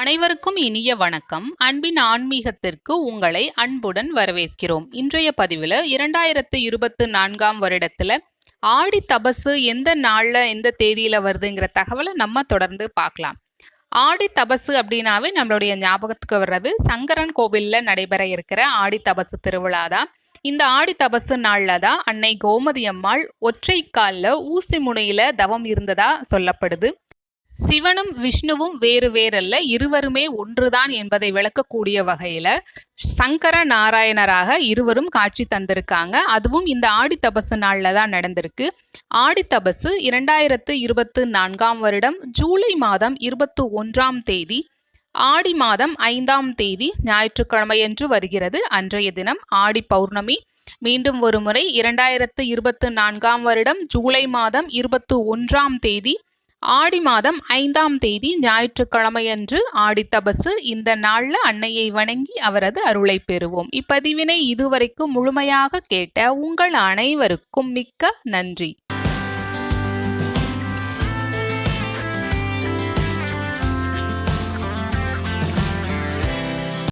அனைவருக்கும் இனிய வணக்கம். அன்பின் ஆன்மீகத்திற்கு உங்களை அன்புடன் வரவேற்கிறோம். இன்றைய பதிவில் இரண்டாயிரத்து இருபத்து நான்காம் வருடத்தில் ஆடி தபசு எந்த நாளில் எந்த தேதியில் வருதுங்கிற தகவலை நம்ம தொடர்ந்து பார்க்கலாம். ஆடி தபசு அப்படின்னாவே நம்மளுடைய ஞாபகத்துக்கு வர்றது சங்கரன் கோவிலில் நடைபெற இருக்கிற ஆடி தபசு திருவிழா தான். இந்த ஆடி தபசு நாளில் தான் அன்னை கோமதி அம்மாள் ஒற்றை காலில் ஊசி முனையில் தவம் இருந்ததா சொல்லப்படுது. சிவனும் விஷ்ணுவும் வேறு வேறல்ல இருவருமே ஒன்றுதான் என்பதை விளக்கக்கூடிய வகையில சங்கர நாராயணராக இருவரும் காட்சி தந்திருக்காங்க. அதுவும் இந்த ஆடி தபசு நாளில் தான் நடந்திருக்கு. ஆடி தபசு இரண்டாயிரத்து இருபத்து நான்காம் வருடம் ஜூலை மாதம் இருபத்து ஒன்றாம் தேதி ஆடி மாதம் ஐந்தாம் தேதி ஞாயிற்றுக்கிழமையன்று வருகிறது. அன்றைய தினம் ஆடி பௌர்ணமி. மீண்டும் ஒருமுறை இரண்டாயிரத்து இருபத்து நான்காம் வருடம் ஜூலை மாதம் இருபத்து ஒன்றாம் தேதி ஆடி மாதம் ஐந்தாம் தேதி ஞாயிற்றுக்கிழமையன்று ஆடித்தபசு இந்த நாளில் அன்னையை வணங்கி அவரது அருளை பெறுவோம். இப்பதிவினை இதுவரைக்கும் முழுமையாக கேட்ட உங்கள் அனைவருக்கும் மிக்க நன்றி.